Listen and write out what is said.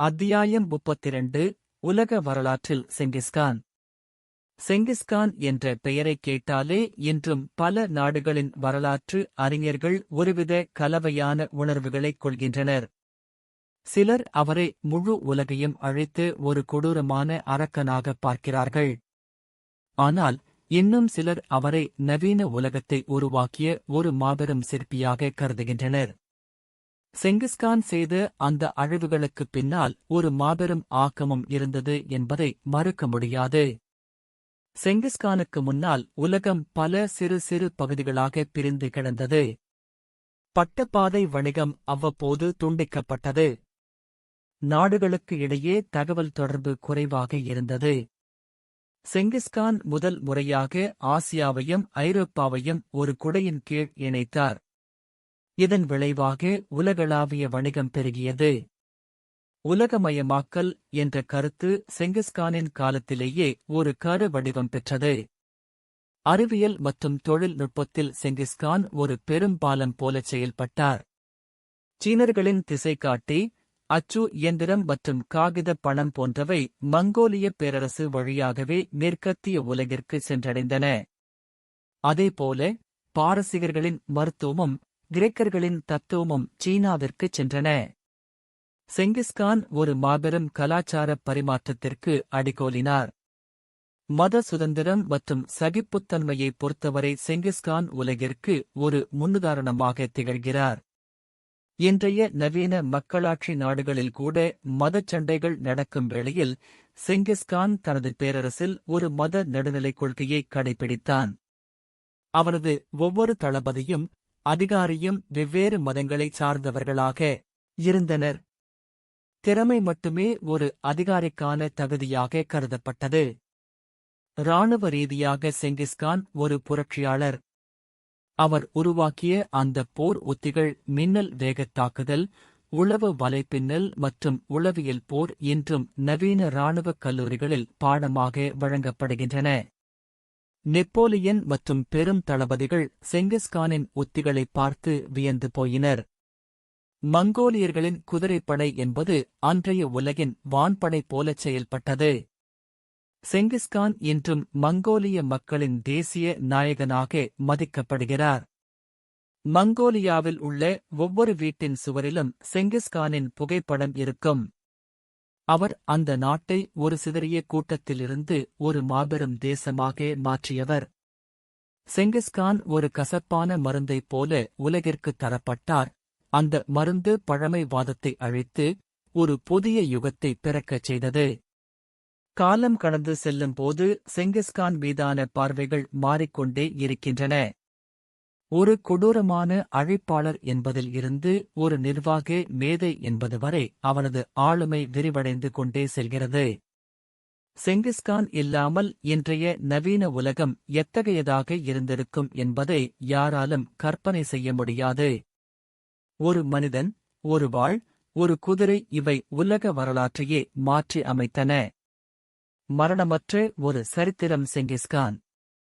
அத்தியாயம் முப்பத்திரண்டு உலக வரலாற்றில் செங்கிஸ்கான். செங்கிஸ்கான் என்ற பெயரைக் கேட்டாலே இன்றும் பல நாடுகளின் வரலாற்று அறிஞர்கள் ஒருவித கலவையான உணர்வுகளைக் கொள்கின்றனர். சிலர் அவரை முழு உலகையும் அழைத்து ஒரு கொடூரமான அரக்கனாகப் பார்க்கிறார்கள். ஆனால் இன்னும் சிலர் அவரை நவீன உலகத்தை உருவாக்கிய ஒரு மாபெரும் சிற்பியாக கருதுகின்றனர். செங்கிஸ்கான் செய்த அந்த அழிவுகளுக்குப் பின்னால் ஒரு மாபெரும் ஆக்கமும் இருந்தது என்பதை மறுக்க முடியாது. செங்கிஸ்கானுக்கு முன்னால் உலகம் பல சிறு சிறு பகுதிகளாக பிரிந்து கிடந்தது. பட்டப்பாதை வணிகம் அவ்வப்போது துண்டிக்கப்பட்டது. நாடுகளுக்கு இடையே தகவல் தொடர்பு குறைவாக இருந்தது. செங்கிஸ்கான் முதல் முறையாக ஆசியாவையும் ஐரோப்பாவையும் ஒரு குடையின் கீழ் இணைத்தார். இதன் விளைவாக உலகளாவிய வணிகம் பெருகியது. உலகமயமாக்கல் என்ற கருத்து செங்கிஸ்கானின் காலத்திலேயே ஒரு கரு வடிவம் பெற்றது. அறிவியல் மற்றும் தொழில்நுட்பத்தில் செங்கிஸ்கான் ஒரு பெரும் பாலம் போலச் செயல்பட்டார். சீனர்களின் திசைகாட்டி அச்சு இயந்திரம் மற்றும் காகித பணம் போன்றவை மங்கோலிய பேரரசு வழியாகவே மேற்கத்திய உலகிற்கு சென்றடைந்தன. அதேபோல பாரசீகர்களின் மருத்துவமும் கிரேக்கர்களின் தத்துவமும் சீனாவிற்குச் சென்றன. செங்கிஸ்கான் ஒரு மாபெரும் கலாச்சார பரிமாற்றத்திற்கு அடிகோலினார் மத சுதந்திரம் மற்றும் சகிப்புத்தன்மையை பொறுத்தவரை செங்கிஸ்கான் உலகிற்கு ஒரு முன்னுதாரணமாக திகழ்கிறார். இன்றைய நவீன மக்களாட்சி நாடுகளில் கூட மதச் சண்டைகள் நடக்கும் வேளையில் செங்கிஸ்கான் தனது பேரரசில் ஒரு மத நடுநிலைக் கொள்கையை கடைபிடித்தான். அவரது ஒவ்வொரு தளபதியும் அதிகாரியும் வெவ்வேறு மதங்களைச் சார்ந்தவர்களாக இருந்தனர். திறமை மட்டுமே ஒரு அதிகாரிக்கான தகுதியாக கருதப்பட்டது. இராணுவ ரீதியாக செங்கிஸ்கான் ஒரு புரட்சியாளர். அவர் உருவாக்கிய அந்த போர் உத்திகள் மின்னல் வேகத் தாக்குதல் உளவு வலைப்பின்னல் மற்றும் உளவியல் போர் இன்றும் நவீன இராணுவக் கல்லூரிகளில் பாடமாக வழங்கப்படுகின்றன. நெப்போலியன் மற்றும் பெரும் தளபதிகள் செங்கிஸ்கானின் உத்திகளை பார்த்து வியந்து போயினர். மங்கோலியர்களின் குதிரைப்படை என்பது அன்றைய உலகின் வான்படை போலச் செயல்பட்டது. செங்கிஸ்கான் இன்றும் மங்கோலிய மக்களின் தேசிய நாயகனாக மதிக்கப்படுகிறார். மங்கோலியாவில் உள்ள ஒவ்வொரு வீட்டின் சுவரிலும் செங்கிஸ்கானின் புகைப்படம் இருக்கும். அவர் அந்த நாட்டை ஒரு சிதறிய கூட்டத்திலிருந்து ஒரு மாபெரும் தேசமாக மாற்றியவர். செங்கிஸ்கான் ஒரு கசப்பான மருந்தைப் போல உலகிற்கு தரப்பட்டார். அந்த மருந்து பழமைவாதத்தை அழித்து ஒரு புதிய யுகத்தை பிறக்கச் செய்தது. காலம் கடந்து செல்லும் போது செங்கிஸ்கான் மீதான பார்வைகள் மாறிக்கொண்டே இருக்கின்றன. ஒரு கொடூரமான அழைப்பாளர் என்பதில் இருந்து ஒரு நிர்வாக மேதை என்பது வரை அவனது ஆளுமை விரிவடைந்து கொண்டே செல்கிறது. செங்கிஸ்கான் இல்லாமல் இன்றைய நவீன உலகம் எத்தகையதாக இருந்திருக்கும் என்பதை யாராலும் கற்பனை செய்ய முடியாது. ஒரு மனிதன் ஒரு வாழ் ஒரு குதிரை இவை உலக வரலாற்றையே மாற்றி அமைத்தன. மரணமற்ற ஒரு சரித்திரம் செங்கிஸ்கான்.